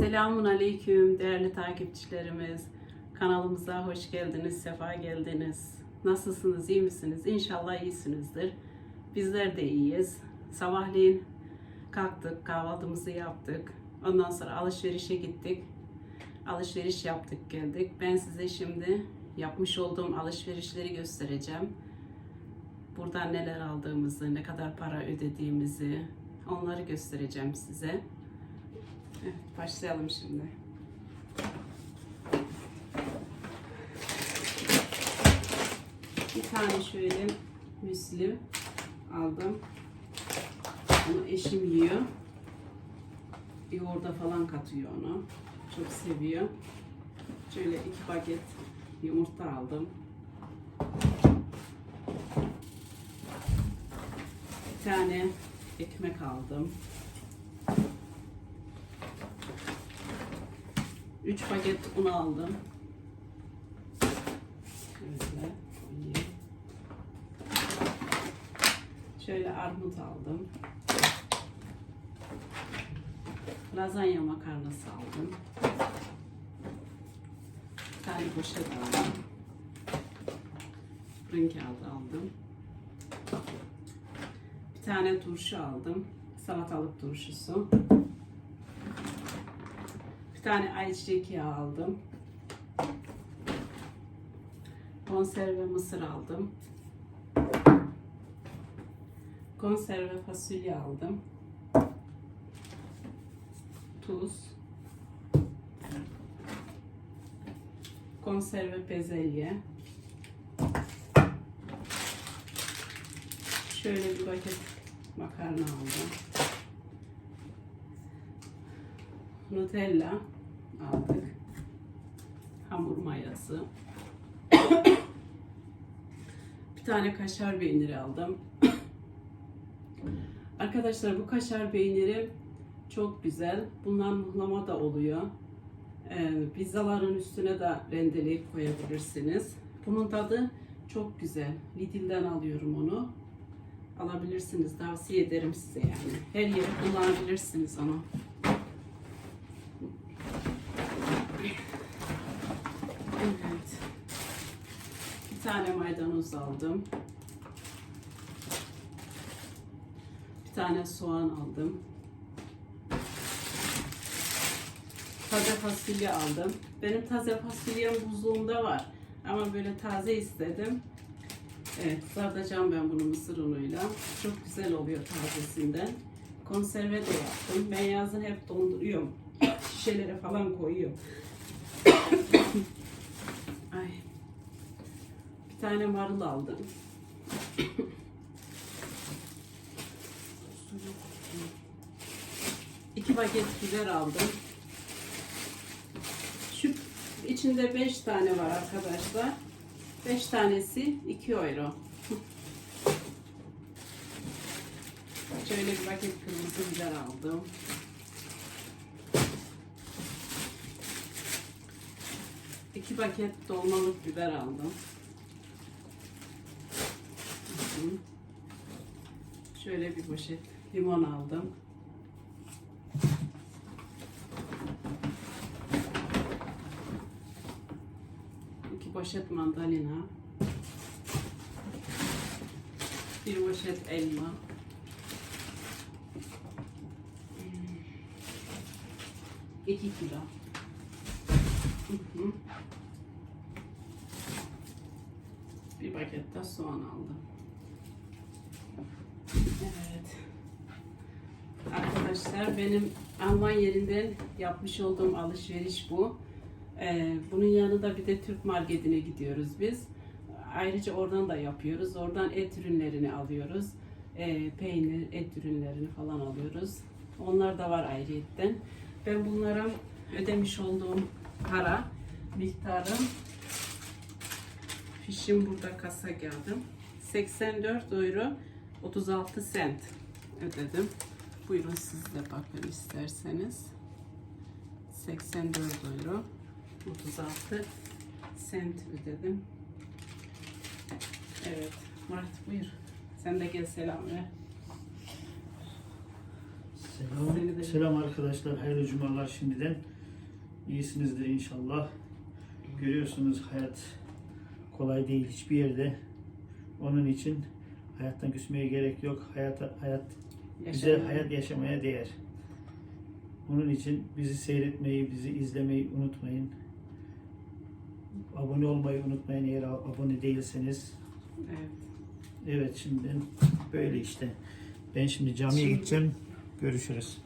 Selamun Aleyküm değerli takipçilerimiz. Kanalımıza hoş geldiniz, sefa geldiniz. Nasılsınız, iyi misiniz? İnşallah iyisinizdir. Bizler de iyiyiz. Sabahleyin kalktık, kahvaltımızı yaptık. Ondan sonra alışverişe gittik. Alışveriş yaptık, geldik. Ben size şimdi yapmış olduğum alışverişleri göstereceğim. Buradan neler aldığımızı, ne kadar para ödediğimizi onları göstereceğim size. Evet, başlayalım şimdi. Bir tane şöyle müsli aldım. Bunu eşim yiyor. Yoğurda falan katıyor onu. Çok seviyor. Şöyle iki paket yumurta aldım. Bir tane ekmek aldım. 3 paket un aldım. Şöyle. Şöyle armut aldım. Lazanya makarnası aldım. Bir tane poşet aldım. Fırın kağıdı aldım. Bir tane turşu aldım. Salatalık turşusu. Bir tane ayçiçek yağı aldım. Konserve mısır aldım. Konserve fasulye aldım. Tuz. Konserve bezelye. Şöyle bir paket makarna aldım. Nutella aldık. Hamur mayası. bir tane kaşar peyniri aldım. Arkadaşlar bu kaşar peyniri çok güzel. Bundan muhlama da oluyor. Ee, pizzaların üstüne de rendeleyip koyabilirsiniz. Bunun tadı çok güzel. Lidl'den alıyorum onu. Alabilirsiniz. Tavsiye ederim size yani. Her yere kullanabilirsiniz onu. Evet. Bir tane maydanoz aldım. Bir tane soğan aldım. Taze fasulye aldım. Benim taze fasulyem buzluğumda var. Ama böyle taze istedim. Evet, saracağım ben bunu mısır unuyla. Çok güzel oluyor tazesinden. Konserve de yaptım. Ben yazın hep donduruyorum. Şişelere falan koyuyorum. Ay. Bir tane marul aldım. İki paket biber aldım. Şu içinde beş tane var arkadaşlar. Beş tanesi 2 euro. Şöyle bir paket kırmızı biber aldım. İki paket dolmalık biber aldım. Hı. Şöyle bir poşet limon aldım. İki poşet mandalina. Bir poşet elma. İki kilo. Bir paket de soğan aldım. Evet. Arkadaşlar benim Alman yerinden yapmış olduğum alışveriş bu. Ee, bunun yanında bir de Türk marketine gidiyoruz biz. Ayrıca oradan da yapıyoruz. Oradan et ürünlerini alıyoruz. Ee, peynir, et ürünlerini falan alıyoruz. Onlar da var ayrıyetten. Ben bunlara ödemiş olduğum para miktarı fişim burada kasa geldim. 84 euro 36 sent ödedim. Buyurun siz de bakın isterseniz. 84 euro 36 sent ödedim. Evet Murat buyur. Sen de gel selam ver. Selam. Selam arkadaşlar. Hayırlı cumalar şimdiden. İyisinizdir inşallah. Görüyorsunuz hayat kolay değil hiçbir yerde. Onun için hayattan küsmeye gerek yok. Hayat hayat güzel Yaşamaya- hayat yaşamaya değer. Onun için bizi seyretmeyi, bizi izlemeyi unutmayın. Abone olmayı unutmayın eğer abone değilseniz. Evet. Evet şimdi böyle işte. Ben şimdi camiye Şimdi- gideceğim. Görüşürüz.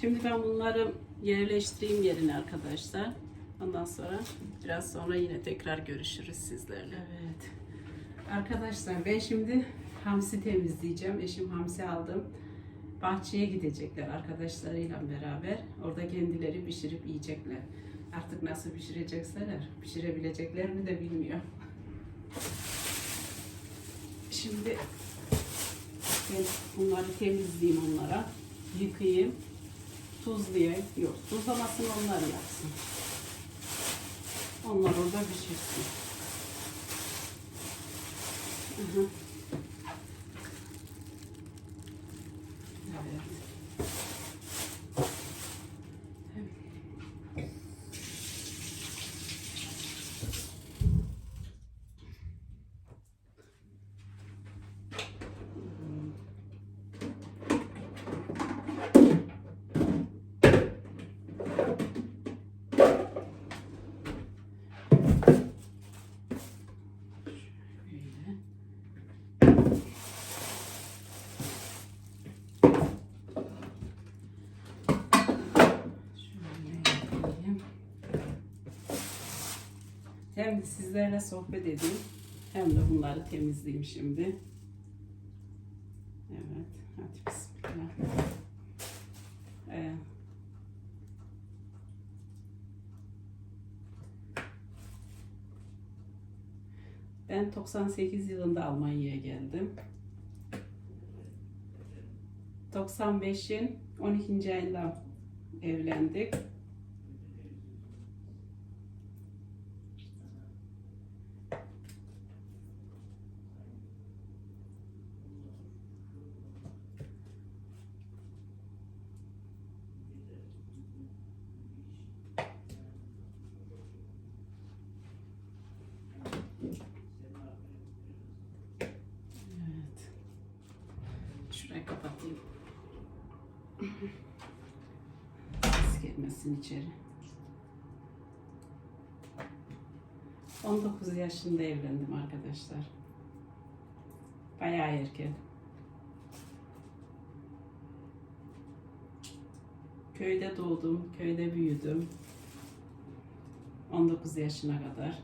Şimdi ben bunları yerleştireyim yerine arkadaşlar. Ondan sonra biraz sonra yine tekrar görüşürüz sizlerle. Evet. Arkadaşlar ben şimdi hamsi temizleyeceğim. Eşim hamsi aldım. Bahçeye gidecekler arkadaşlarıyla beraber. Orada kendileri pişirip yiyecekler. Artık nasıl pişirecekseler, pişirebilecekler mi de bilmiyorum. Şimdi ben bunları temizleyeyim onlara. Yıkayayım. Tuzlayayım. Yok tuzlamasını onlar yapsın. Onlar orada pişirsin. Hı hı. Evet. Böyle. Şöyle yapayım. Hem de sizlerle sohbet edeyim hem de bunları temizleyeyim şimdi. Evet. Hadi bismillah. Ee, Ben 98 yılında Almanya'ya geldim. 95'in 12. ayında evlendik. Gelmesin içeri. 19 yaşında evlendim arkadaşlar. Bayağı erken. Köyde doğdum, köyde büyüdüm. 19 yaşına kadar.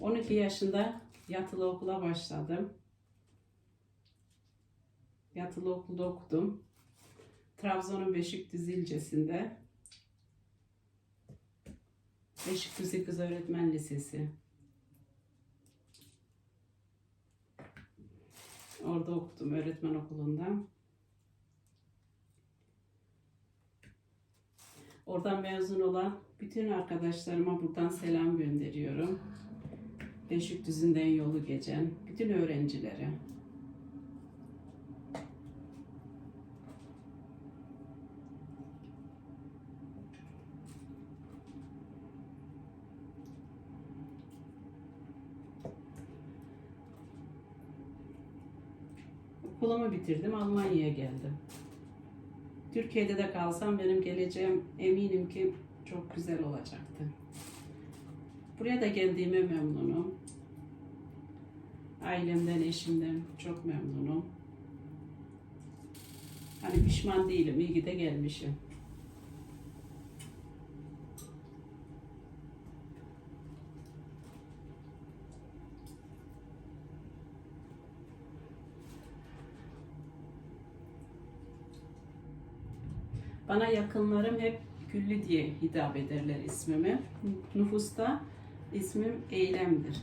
12 yaşında yatılı okula başladım. Yatılı okulda okudum. Trabzon'un Beşikdüzü ilçesinde. Beşikdüzü Kız Öğretmen Lisesi. Orada okudum öğretmen okulunda. Oradan mezun olan bütün arkadaşlarıma buradan selam gönderiyorum. Beşikdüzü'nden yolu geçen bütün öğrencilere. Okulumu bitirdim, Almanya'ya geldim. Türkiye'de de kalsam benim geleceğim eminim ki çok güzel olacaktı. Buraya da geldiğime memnunum. Ailemden, eşimden çok memnunum. Hani pişman değilim, iyi ki de gelmişim. Bana yakınlarım hep Güllü diye hitap ederler ismimi. Nüfusta ismim Eylem'dir.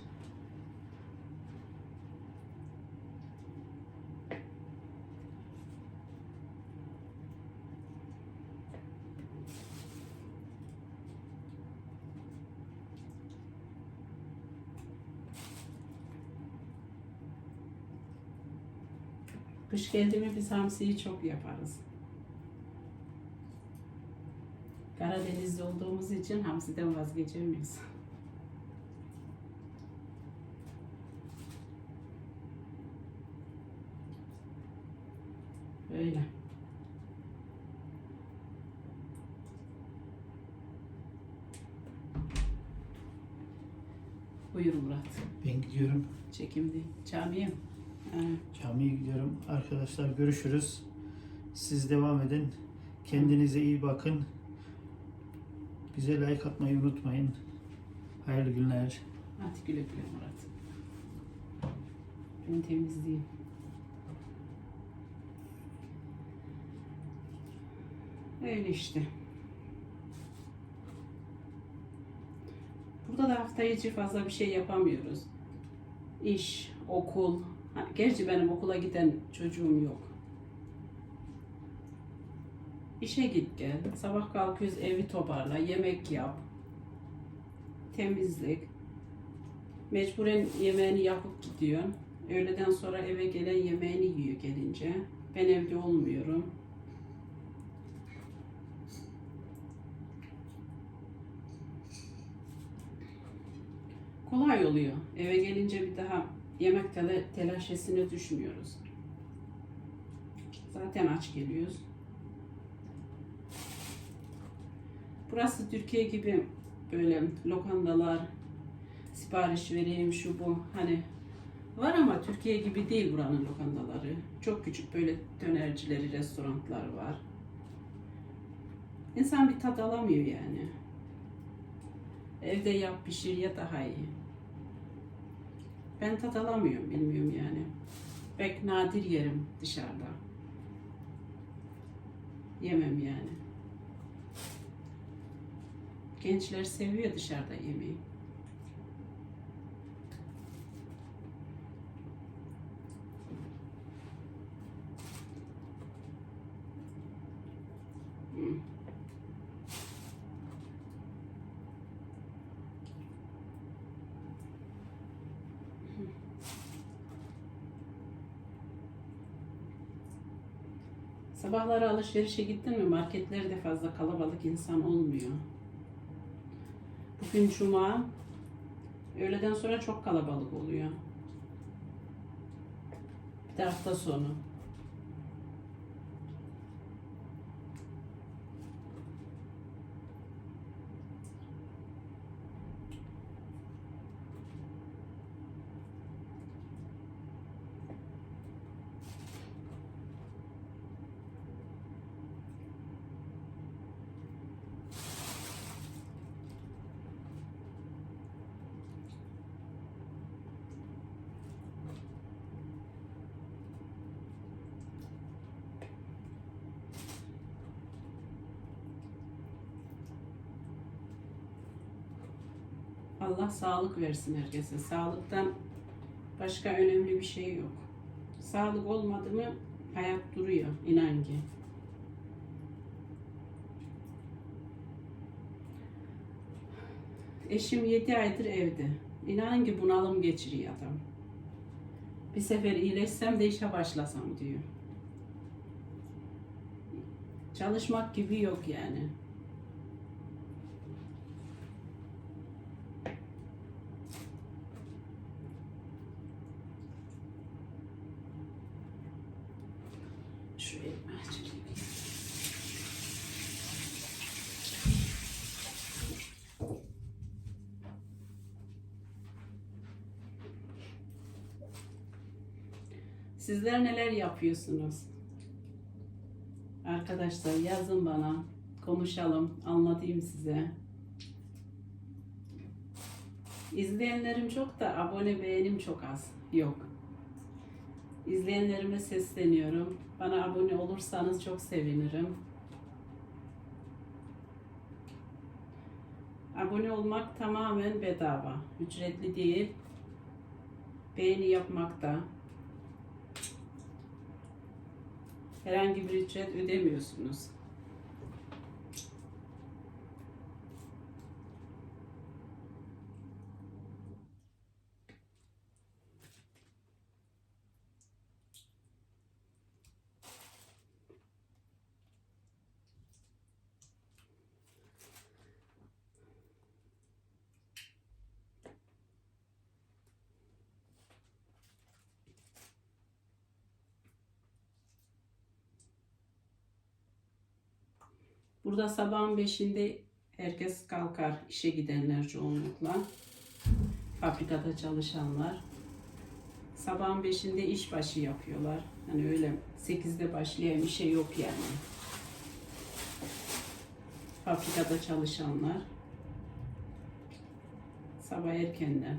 Kış geldi mi biz hamsiyi çok yaparız. Karadenizli olduğumuz için hamsiden vazgeçemiyoruz. Öyle. Buyur Murat. Ben gidiyorum. Çekimdi. Camiye mi? Ha, Camiye gidiyorum. Arkadaşlar görüşürüz. Siz devam edin. Kendinize iyi bakın. Bize like atmayı unutmayın. Hayırlı günler. Hadi güle güle Murat. Ben temizleyeyim. Öyle işte. Burada da hafta içi fazla bir şey yapamıyoruz. İş, okul. Gerçi benim okula giden çocuğum yok. İşe git gel. Sabah kalkıyoruz evi toparla, yemek yap. Temizlik. Mecburen yemeğini yapıp gidiyor. Öğleden sonra eve gelen yemeğini yiyor gelince. Ben evde olmuyorum. Kolay oluyor. Eve gelince bir daha yemek tela- telaşesine düşmüyoruz. Zaten aç geliyoruz. Burası Türkiye gibi böyle lokandalar, sipariş vereyim şu bu hani var ama Türkiye gibi değil buranın lokandaları. Çok küçük böyle dönercileri, restoranlar var. İnsan bir tat alamıyor yani. Evde yap pişir ya daha iyi. Ben tat alamıyorum bilmiyorum yani. Pek nadir yerim dışarıda. Yemem yani. Gençler seviyor dışarıda yemeği. Sabahları alışverişe gittin mi marketlerde fazla kalabalık insan olmuyor. Bugün cuma. Öğleden sonra çok kalabalık oluyor. Bir de hafta sonu. Allah sağlık versin herkese. Sağlıktan başka önemli bir şey yok. Sağlık olmadı mı hayat duruyor inan ki. Eşim 7 aydır evde. İnanın ki bunalım geçiriyor adam. Bir sefer iyileşsem de işe başlasam diyor. Çalışmak gibi yok yani. Sizler neler yapıyorsunuz? Arkadaşlar yazın bana. Konuşalım, anlatayım size. İzleyenlerim çok da abone beğenim çok az. Yok. İzleyenlerime sesleniyorum. Bana abone olursanız çok sevinirim. Abone olmak tamamen bedava. Ücretli değil. Beğeni yapmak da. Herhangi bir ücret ödemiyorsunuz. Burada sabahın beşinde herkes kalkar. işe gidenler çoğunlukla. Fabrikada çalışanlar. Sabahın beşinde iş başı yapıyorlar. Hani öyle sekizde başlayan bir şey yok yani. Fabrikada çalışanlar. Sabah erkenden.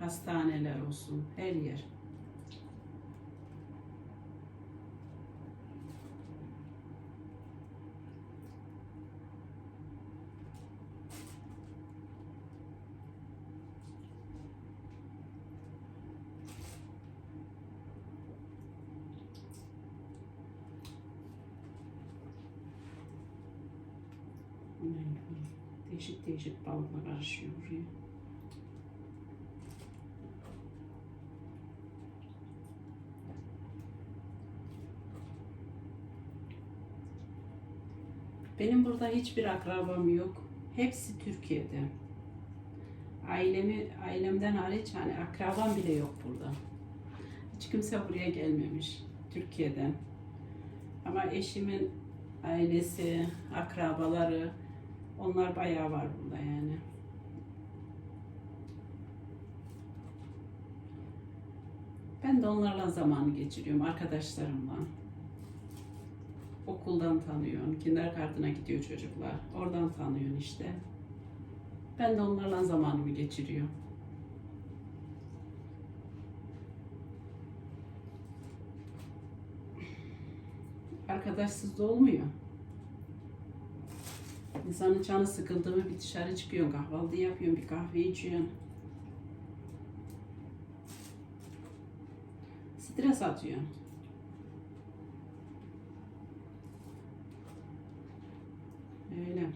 Hastaneler olsun, her yer. Değişik değişik balıklar karışıyor. Benim burada hiçbir akrabam yok. Hepsi Türkiye'de. Ailemi, ailemden hariç hani akrabam bile yok burada. Hiç kimse buraya gelmemiş Türkiye'den. Ama eşimin ailesi, akrabaları, onlar bayağı var burada yani. Ben de onlarla zaman geçiriyorum, arkadaşlarımla. Okuldan tanıyorsun, kindergarten'a gidiyor çocuklar. Oradan tanıyorsun işte. Ben de onlarla zamanımı geçiriyorum. Arkadaşsız da olmuyor. İnsanın canı sıkıldı mı bir dışarı çıkıyorsun, kahvaltı yapıyorsun, bir kahve içiyorsun. Stres atıyorsun. Öyle.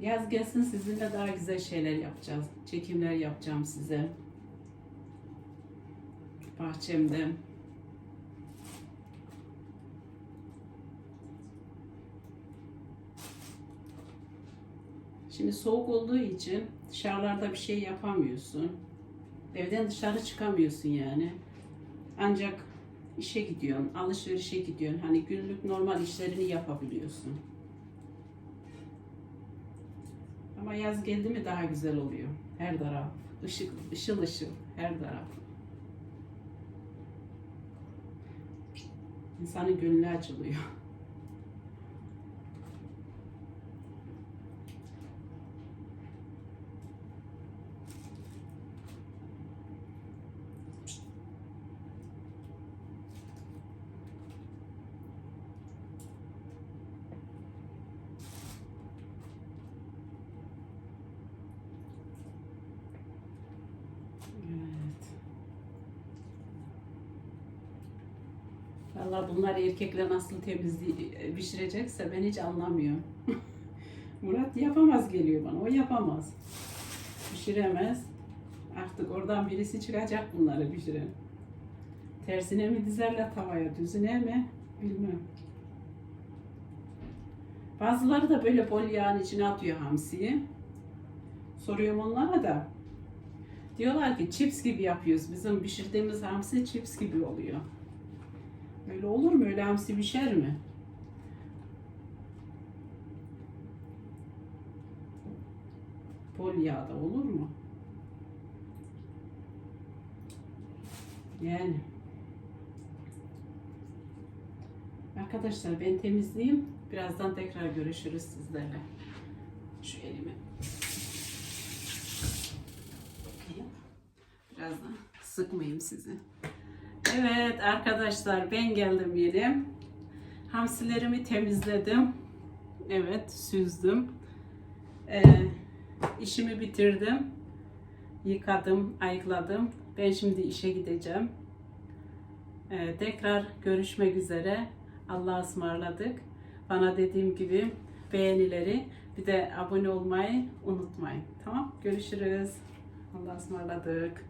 Yaz gelsin sizinle daha güzel şeyler yapacağız. Çekimler yapacağım size. Bahçemde. Şimdi soğuk olduğu için dışarılarda bir şey yapamıyorsun. Evden dışarı çıkamıyorsun yani. Ancak işe gidiyorsun, alışverişe gidiyorsun. Hani günlük normal işlerini yapabiliyorsun. Ama yaz geldi mi daha güzel oluyor. Her taraf ışık, ışıl ışıl her taraf. İnsanın gönlü açılıyor. Evet. Valla bunlar erkekler nasıl temizliği pişirecekse ben hiç anlamıyorum. Murat yapamaz geliyor bana. O yapamaz. Pişiremez. Artık oradan birisi çıkacak bunları pişiren. Tersine mi dizerler tavaya, düzüne mi? Bilmem. Bazıları da böyle bol yağın içine atıyor hamsiyi. Soruyorum onlara da. Diyorlar ki chips gibi yapıyoruz. Bizim pişirdiğimiz hamsi chips gibi oluyor. Öyle olur mu? Öyle hamsi pişer mi? Bol yağda olur mu? Yani. Arkadaşlar ben temizleyeyim. Birazdan tekrar görüşürüz sizlerle. Şu elimi Bakayım. Biraz da sıkmayayım sizi. Evet arkadaşlar ben geldim yine. Hamsilerimi temizledim. Evet süzdüm. Ee, işimi bitirdim. Yıkadım, ayıkladım. Ben şimdi işe gideceğim. Ee, tekrar görüşmek üzere. Allah'a ısmarladık. Bana dediğim gibi beğenileri bir de abone olmayı unutmayın. Tamam? Görüşürüz. Allah'a ısmarladık.